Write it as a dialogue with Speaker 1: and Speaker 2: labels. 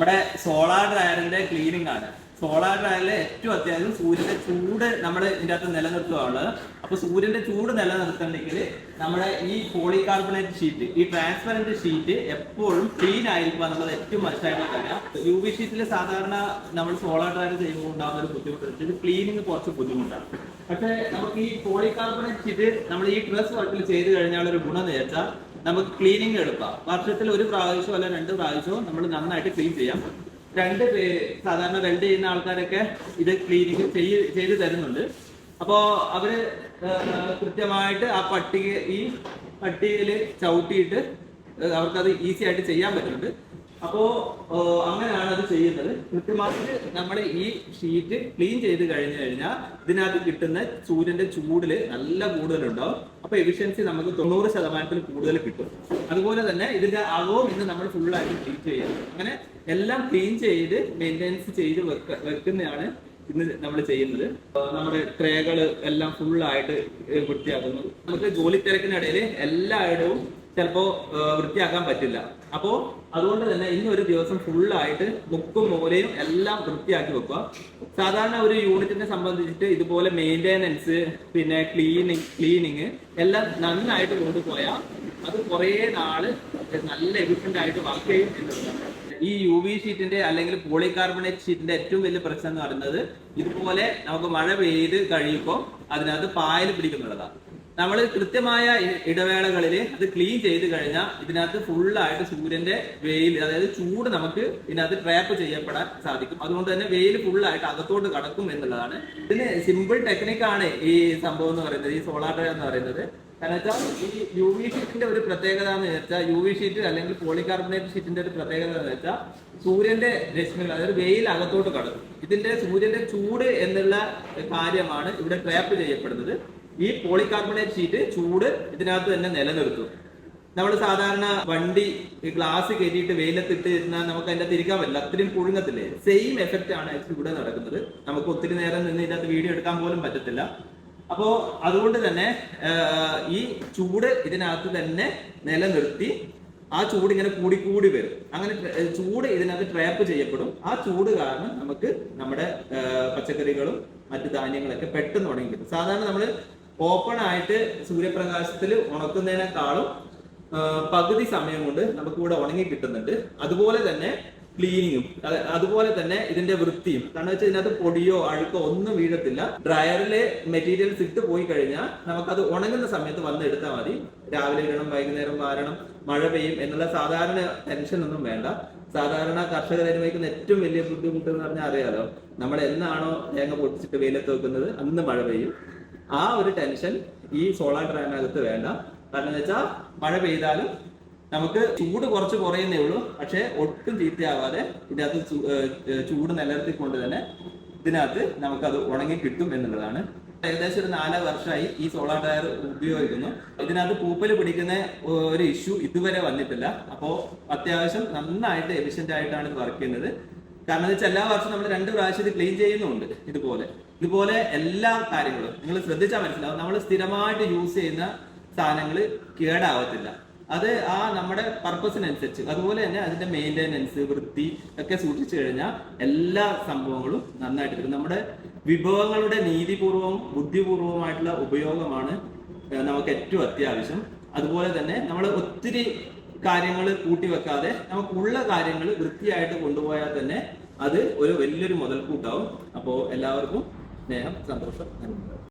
Speaker 1: നമ്മുടെ സോളാർ ഡ്രയറിന്റെ ക്ലീനിങ് ആണ്. സോളാർ ഡ്രയറിൽ ഏറ്റവും അത്യാവശ്യം സൂര്യന്റെ ചൂട് നമ്മൾ ഇതിന്റെ അകത്ത് നിലനിർത്തുകയുള്ളത് അപ്പൊ സൂര്യന്റെ ചൂട് നിലനിർത്തണമെങ്കിൽ നമ്മുടെ ഈ പോളികാർബണേറ്റ് ഷീറ്റ് ഈ ട്രാൻസ്പെറന്റ് ഷീറ്റ് എപ്പോഴും ക്ലീൻ ആയിരിക്കും എന്നുള്ളത് ഏറ്റവും മസ്റ്റായിട്ടുള്ള പറയാം യു വി ഷീറ്റിൽ സാധാരണ നമ്മൾ സോളാർ ഡ്രയർ ചെയ്യുമ്പോൾ ഉണ്ടാകുന്ന ഒരു ബുദ്ധിമുട്ട് ഇത് ക്ലീനിങ് കുറച്ച് ബുദ്ധിമുട്ടാണ്. പക്ഷേ നമുക്ക് ഈ പോളികാർബണേറ്റ് ഷീറ്റ് നമ്മൾ ഈ ഡ്രസ് വർക്കിൽ ചെയ്ത് കഴിഞ്ഞാൽ ഒരു ഗുണം എന്ന് വെച്ചാൽ നമുക്ക് ക്ലീനിങ് എടുക്കാം. വർഷത്തിൽ ഒരു പ്രാവശ്യമോ അല്ല രണ്ട് പ്രാവശ്യമോ നമ്മൾ നന്നായിട്ട് ക്ലീൻ ചെയ്യാം. രണ്ട് പേര് സാധാരണ വെൽഡ് ചെയ്യുന്ന ആൾക്കാരൊക്കെ ഇത് ക്ലീനിങ് ചെയ്ത് ചെയ്ത് തരുന്നുണ്ട്. അപ്പോ അവർ കൃത്യമായിട്ട് ആ പട്ടിക ഈ പട്ടികയിൽ ചവിട്ടിയിട്ട് അവർക്കത് ഈസി ആയിട്ട് ചെയ്യാൻ പറ്റുന്നുണ്ട്. അപ്പോ അങ്ങനെയാണ് അത് ചെയ്യുന്നത്. കൃത്യമായിട്ട് നമ്മുടെ ഈ ഷീറ്റ് ക്ലീൻ ചെയ്ത് കഴിഞ്ഞു കഴിഞ്ഞാൽ ഇതിനകത്ത് കിട്ടുന്ന സൂര്യന്റെ ചൂടിൽ നല്ല കൂടുതലുണ്ടാവും. അപ്പൊ എഫിഷ്യൻസി നമുക്ക് തൊണ്ണൂറ് ശതമാനത്തിൽ കൂടുതൽ കിട്ടും. അതുപോലെ തന്നെ ഇതിന്റെ അകവും ഇന്ന് നമ്മൾ ഫുൾ ആയിട്ട് ക്ലീൻ ചെയ്യാം അങ്ങനെ എല്ലാം ക്ലീൻ ചെയ്ത് മെയിന്റെനൻസ് ചെയ്ത് വെക്ക വെക്കുന്നതാണ് ഇന്ന് നമ്മൾ ചെയ്യുന്നത്. നമ്മുടെ ട്രേകൾ എല്ലാം ഫുൾ ആയിട്ട് വൃത്തിയാക്കുന്നു. നമുക്ക് ജോലി തിരക്കിനിടയിൽ എല്ലായിടവും ചിലപ്പോ വൃത്തിയാക്കാൻ പറ്റില്ല. അപ്പോ അതുകൊണ്ട് തന്നെ ഇനി ഒരു ദിവസം ഫുൾ ആയിട്ട് മുക്കും മൂലയും എല്ലാം വൃത്തിയാക്കി വെക്കുക. സാധാരണ ഒരു യൂണിറ്റിനെ സംബന്ധിച്ചിട്ട് ഇതുപോലെ മെയിന്റെനൻസ് പിന്നെ ക്ലീനിങ് ക്ലീനിങ് എല്ലാം നന്നായിട്ട് കൊണ്ടുപോയാൽ അത് കുറേ നാൾ നല്ല എഫിഷ്യന്റ് ആയിട്ട് വർക്ക് ചെയ്യും എന്നുള്ളതാണ്. ഈ യു വി ഷീറ്റിന്റെ അല്ലെങ്കിൽ പോളികാർബണേറ്റ് ഷീറ്റിന്റെ ഏറ്റവും വലിയ പ്രശ്നം എന്ന് പറയുന്നത് ഇതുപോലെ നമുക്ക് മഴ പെയ്ത് കഴിയുമ്പോൾ അതിനകത്ത് പായൽ പിടിക്കുന്നുള്ളതാണ് നമ്മൾ കൃത്യമായ ഇടവേളകളിൽ അത് ക്ലീൻ ചെയ്ത് കഴിഞ്ഞാൽ ഇതിനകത്ത് ഫുള്ളായിട്ട് സൂര്യന്റെ വെയിൽ അതായത് ചൂട് നമുക്ക് ഇതിനകത്ത് ട്രാപ്പ് ചെയ്യപ്പെടാൻ സാധിക്കും. അതുകൊണ്ട് തന്നെ വെയിൽ ഫുള്ളായിട്ട് അകത്തോട്ട് കടക്കും എന്നുള്ളതാണ്. ഇതിന് സിമ്പിൾ ടെക്നിക്കാണ് ഈ സംഭവം എന്ന് പറയുന്നത് ഈ സോളാർ ഡ്രൈവ് എന്ന് പറയുന്നത്. കാരണം വെച്ചാൽ ഈ യു വി ഷീറ്റിന്റെ ഒരു പ്രത്യേകത എന്ന് വെച്ചാൽ യു വി ഷീറ്റ് അല്ലെങ്കിൽ പോളികാർബണേറ്റ് ഷീറ്റിന്റെ ഒരു പ്രത്യേകത എന്ന് വെച്ചാൽ സൂര്യന്റെ രശ്മികൾ അതായത് വെയിൽ അകത്തോട്ട് കടക്കും. ഇതിന്റെ സൂര്യന്റെ ചൂട് എന്നുള്ള കാര്യമാണ് ഇവിടെ ട്രാപ്പ് ചെയ്യപ്പെടുന്നത്. ഈ പോളികാർബണേറ്റ് ഷീറ്റ് ചൂട് ഇതിനകത്ത് തന്നെ നിലനിർത്തും. നമ്മൾ സാധാരണ വണ്ടി ഗ്ലാസ് കയറ്റിയിട്ട് വെയിലത്തിട്ട് ഇരുന്നാൽ നമുക്ക് അതിന്റെ അകത്ത് ഇരിക്കാൻ പറ്റില്ല. അത്രയും പുഴുങ്ങത്തില്ലേ? സെയിം എഫക്റ്റ് ആണ് ആക്ച്വലി ഇവിടെ നടക്കുന്നത്. നമുക്ക് ഒത്തിരി നേരം നിന്ന് ഇതിനകത്ത് വീഡിയോ എടുക്കാൻ പോലും പറ്റത്തില്ല. അപ്പോ അതുകൊണ്ട് തന്നെ ഈ ചൂട് ഇതിനകത്ത് തന്നെ നിലനിർത്തി ആ ചൂട് ഇങ്ങനെ കൂടി കൂടി വരും. അങ്ങനെ ചൂട് ഇതിനകത്ത് ട്രാപ്പ് ചെയ്യപ്പെടും. ആ ചൂട് കാരണം നമുക്ക് നമ്മുടെ പച്ചക്കറികളും മറ്റു ധാന്യങ്ങളൊക്കെ പെട്ടെന്ന് ഉണങ്ങി കിട്ടും. സാധാരണ നമ്മൾ ഓപ്പൺ ആയിട്ട് സൂര്യപ്രകാശത്തിൽ ഉണക്കുന്നതിനേക്കാളും പകുതി സമയം കൊണ്ട് നമുക്ക് ഇവിടെ ഉണങ്ങി കിട്ടുന്നുണ്ട്. അതുപോലെ തന്നെ ക്ലീനിങ്ങും അതുപോലെ തന്നെ ഇതിന്റെ വൃത്തിയും. കാരണം വെച്ചാൽ ഇതിനകത്ത് പൊടിയോ അഴുക്കോ ഒന്നും വീഴത്തില്ല. ഡ്രയറിലെ മെറ്റീരിയൽസ് ഇട്ട് പോയി കഴിഞ്ഞാൽ നമുക്കത് ഉണങ്ങുന്ന സമയത്ത് വന്ന് എടുത്താൽ മതി. രാവിലെ ഇടണം വൈകുന്നേരം വാരണം മഴ പെയ്യും എന്നുള്ള സാധാരണ ടെൻഷൻ ഒന്നും വേണ്ട. സാധാരണ കർഷകർ അനുഭവിക്കുന്ന ഏറ്റവും വലിയ ബുദ്ധിമുട്ട് എന്ന് പറഞ്ഞാൽ അറിയാലോ നമ്മൾ എന്നാണോ തേങ്ങ പൊട്ടിച്ചിട്ട് വെയിലത്ത് വെക്കുന്നത്? അന്ന് മഴ പെയ്യും. ആ ഒരു ടെൻഷൻ ഈ സോളാർ ഡ്രാമിനകത്ത് വേണ്ട. കാരണം വെച്ചാൽ മഴ പെയ്താലും നമുക്ക് ചൂട് കുറച്ച് കുറയുന്നേ ഉള്ളൂ. പക്ഷെ ഒട്ടും ചീത്തയാവാതെ ഇതിനകത്ത് ചൂട് നിലനിർത്തിക്കൊണ്ട് തന്നെ ഇതിനകത്ത് നമുക്കത് ഉണങ്ങി കിട്ടും എന്നുള്ളതാണ്. ഏകദേശം ഒരു നാല് വർഷമായി ഈ സോളാർ ടയർ ഉപയോഗിക്കുന്നു. ഇതിനകത്ത് പൂപ്പൽ പിടിക്കുന്ന ഒരു ഇഷ്യൂ ഇതുവരെ വന്നിട്ടില്ല. അപ്പോൾ അത്യാവശ്യം നന്നായിട്ട് എഫിഷ്യന്റ് ആയിട്ടാണ് ഇത് വർക്ക് ചെയ്യുന്നത്. കാരണം എന്ന് വെച്ചാൽ എല്ലാ വർഷവും നമ്മൾ രണ്ട് പ്രാവശ്യം ഇത് ക്ലീൻ ചെയ്യുന്നുണ്ട് ഇതുപോലെ. ഇതുപോലെ എല്ലാ കാര്യങ്ങളും നിങ്ങൾ ശ്രദ്ധിച്ചാൽ മനസ്സിലാവും. നമ്മൾ സ്ഥിരമായിട്ട് യൂസ് ചെയ്യുന്ന സാധനങ്ങൾ കേടാവത്തില്ല. അത് ആ നമ്മുടെ പർപ്പസിനനുസരിച്ച് അതുപോലെ തന്നെ അതിന്റെ മെയിന്റെനൻസ് വൃത്തി ഒക്കെ സൂക്ഷിച്ചു കഴിഞ്ഞാൽ എല്ലാ സംഭവങ്ങളും നന്നായിട്ട് വരും നമ്മുടെ വിഭവങ്ങളുടെ നീതിപൂർവവും ബുദ്ധിപൂർവമായിട്ടുള്ള ഉപയോഗമാണ് നമുക്ക് ഏറ്റവും അത്യാവശ്യം. അതുപോലെ തന്നെ നമ്മൾ ഒത്തിരി കാര്യങ്ങൾ കൂട്ടി വെക്കാതെ നമുക്കുള്ള കാര്യങ്ങൾ വൃത്തിയായിട്ട് കൊണ്ടുപോയാൽ തന്നെ അത് ഒരു വലിയൊരു മുതൽക്കൂട്ടാവും. അപ്പോൾ എല്ലാവർക്കും സ്നേഹം സന്തോഷം നന്ദി.